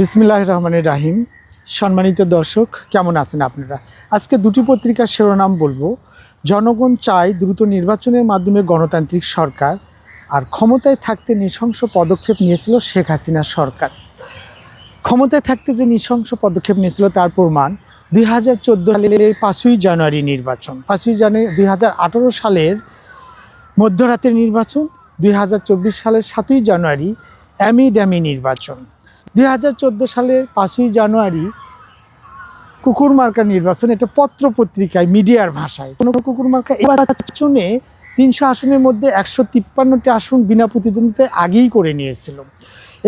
বিসমিল্লাহ রহমানের রাহিম। সম্মানিত দর্শক, কেমন আছেন আপনারা? আজকে দুটি পত্রিকার শিরোনাম বলব। জনগণ চায় দ্রুত নির্বাচনের মাধ্যমে গণতান্ত্রিক সরকার, আর ক্ষমতায় থাকতে নৃশংস পদক্ষেপ নিয়েছিল শেখ হাসিনা সরকার। ক্ষমতায় থাকতে যে নৃশংস পদক্ষেপ নিয়েছিল তার প্রমাণ দুই হাজার চোদ্দ সালের পাঁচই জানুয়ারি নির্বাচন। পাঁচই জানুয়ারি দুই হাজার আঠারো সালের মধ্যরাতের নির্বাচন, দুই হাজার চব্বিশ সালের সাতই জানুয়ারি অ্যামি ড্যামি নির্বাচন। দুই হাজার চোদ্দ সালের পাঁচই জানুয়ারি কুকুর মার্কা নির্বাচন, এটা পত্র পত্রিকায়, মিডিয়ার ভাষায়। কোনো কুকুর মার্কা নির্বাচনে তিনশো আসনের মধ্যে একশো তিপ্পান্নটি আসন বিনা প্রতিদ্বন্দ্বিতায় আগেই করে নিয়েছিল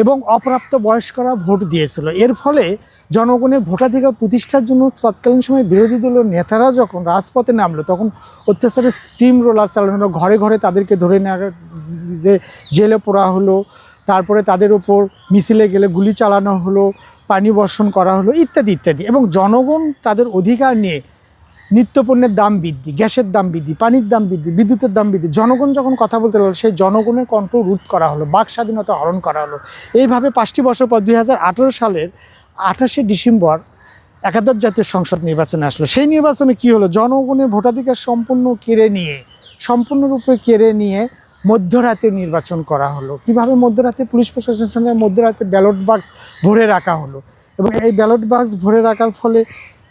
এবং অপ্রাপ্ত বয়স্করা ভোট দিয়েছিল। এর ফলে জনগণের ভোটাধিকার প্রতিষ্ঠার জন্য তৎকালীন সময় বিরোধী দলীয় নেতারা যখন রাজপথে নামলো, তখন অত্যাচারের স্টিম রোলার চালানো ঘরে ঘরে তাদেরকে ধরে নেওয়া, যে জেলে পোড়া হলো তারপরে তাদের ওপর মিছিলে গেলে গুলি চালানো হলো, পানি বর্ষণ করা হলো, ইত্যাদি ইত্যাদি। এবং জনগণ তাদের অধিকার নিয়ে নিত্যপণ্যের দাম বৃদ্ধি, গ্যাসের দাম বৃদ্ধি, পানির দাম বৃদ্ধি, বিদ্যুতের দাম বৃদ্ধি, জনগণ যখন কথা বলতে লাগল, সেই জনগণের কণ্ঠ রোধ করা হলো, বাক স্বাধীনতা হরণ করা হলো। এইভাবে পাঁচটি বছর পর দু হাজার আঠেরো সালের আঠাশে ডিসেম্বর একাদশ জাতীয় সংসদ নির্বাচনে আসলো। সেই নির্বাচনে কি হলো? জনগণের ভোটাধিকার সম্পূর্ণ কেড়ে নিয়ে, সম্পূর্ণরূপে কেড়ে নিয়ে মধ্যরাতে নির্বাচন করা হলো। কীভাবে মধ্যরাতে? পুলিশ প্রশাসনের সঙ্গে মধ্যরাতে ব্যালট বাক্স ভরে রাখা হলো। এবং এই ব্যালট বাক্স ভরে রাখার ফলে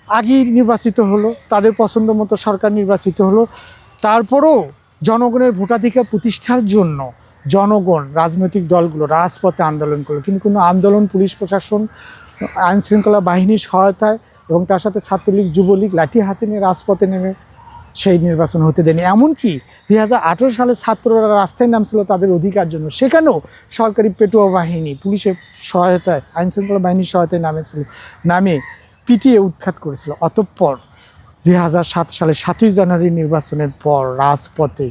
আগেই নির্বাচিত হলো, তাদের পছন্দ মতো সরকার নির্বাচিত হলো। তারপরেও জনগণের ভোটাধিকার প্রতিষ্ঠার জন্য জনগণ, রাজনৈতিক দলগুলো রাজপথে আন্দোলন করল। কিন্তু কোনো আন্দোলন, পুলিশ প্রশাসন, আইনশৃঙ্খলা বাহিনীর সহায়তায় এবং তার সাথে ছাত্রলীগ, যুবলীগ লাঠি হাতে নিয়ে রাজপথে নেমে সেই নির্বাচন হতে দেয়নি। এমনকি দুই হাজার আঠেরো সালে ছাত্ররা রাস্তায় নামছিল তাদের অধিকার জন্য। সেখানেও সরকারি পেটুয়া বাহিনী, পুলিশের সহায়তায়, আইন শৃঙ্খলা বাহিনীর সহায়তায় নামেছিল নামে পিটিয়ে উৎখাত করেছিল। অতঃপর দুই হাজার সাত সালে সাতই জানুয়ারি নির্বাচনের পর রাজপথে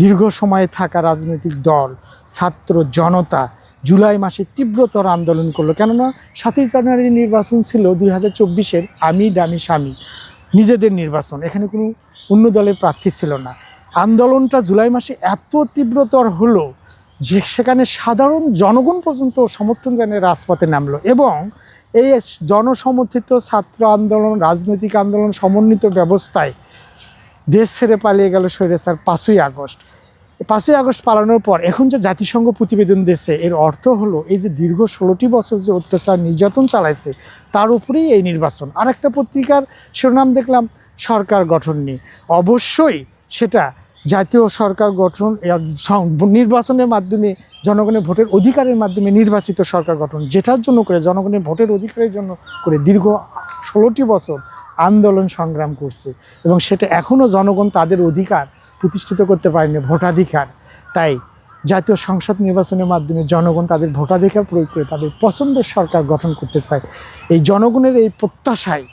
দীর্ঘ সময়ে থাকা রাজনৈতিক দল, ছাত্র জনতা জুলাই মাসে তীব্রতর আন্দোলন করল। কেননা সাতই জানুয়ারি নির্বাচন ছিল দুই হাজার চব্বিশের আমি, ডামি, স্বামী নিজেদের নির্বাচন। এখানে কোনো অন্য দলের প্রার্থী ছিল না। আন্দোলনটা জুলাই মাসে এত তীব্রতর হলো যে সেখানে সাধারণ জনগণ পর্যন্ত সমর্থন জানিয়ে রাজপথে নামলো এবং এই জনসমর্থিত ছাত্র আন্দোলন, রাজনৈতিক আন্দোলন, সমন্বিত ব্যবস্থায় দেশ ছেড়ে পালিয়ে গেল স্বৈরাচার পাঁচই আগস্ট। পাঁচই আগস্ট পালানোর পর এখন যে জাতিসংঘ প্রতিবেদন দিয়েছে, এর অর্থ হলো এই যে দীর্ঘ ষোলোটি বছর যে অত্যাচার নির্যাতন চালাইছে, তার উপরেই এই নির্বাচন। আর একটা পত্রিকার শিরোনাম দেখলাম, সরকার গঠন নিয়ে। অবশ্যই সেটা জাতীয় সরকার গঠন নির্বাচনের মাধ্যমে জনগণের ভোটের অধিকারের মাধ্যমে নির্বাচিত সরকার গঠন, যেটার জন্য করে জনগণের ভোটের অধিকারের জন্য করে দীর্ঘ ষোলোটি বছর আন্দোলন সংগ্রাম করছে। এবং সেটা এখনও জনগণ তাদের অধিকার প্রতিষ্ঠিত করতে পারেনি ভোটাধিকার। তাই জাতীয় সংসদ নির্বাচনের মাধ্যমে জনগণ তাদের ভোটাধিকার প্রয়োগ করে তাদের পছন্দের সরকার গঠন করতে চায়। এই জনগণের এই প্রত্যাশায়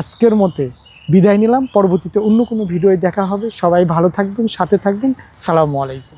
আজকের মতে বিদায় নিলাম। পরবর্তীতে অন্য কোনো ভিডিওয় দেখা হবে। সবাই ভালো থাকবেন, সাথে থাকবেন। সালামু আলাইকুম।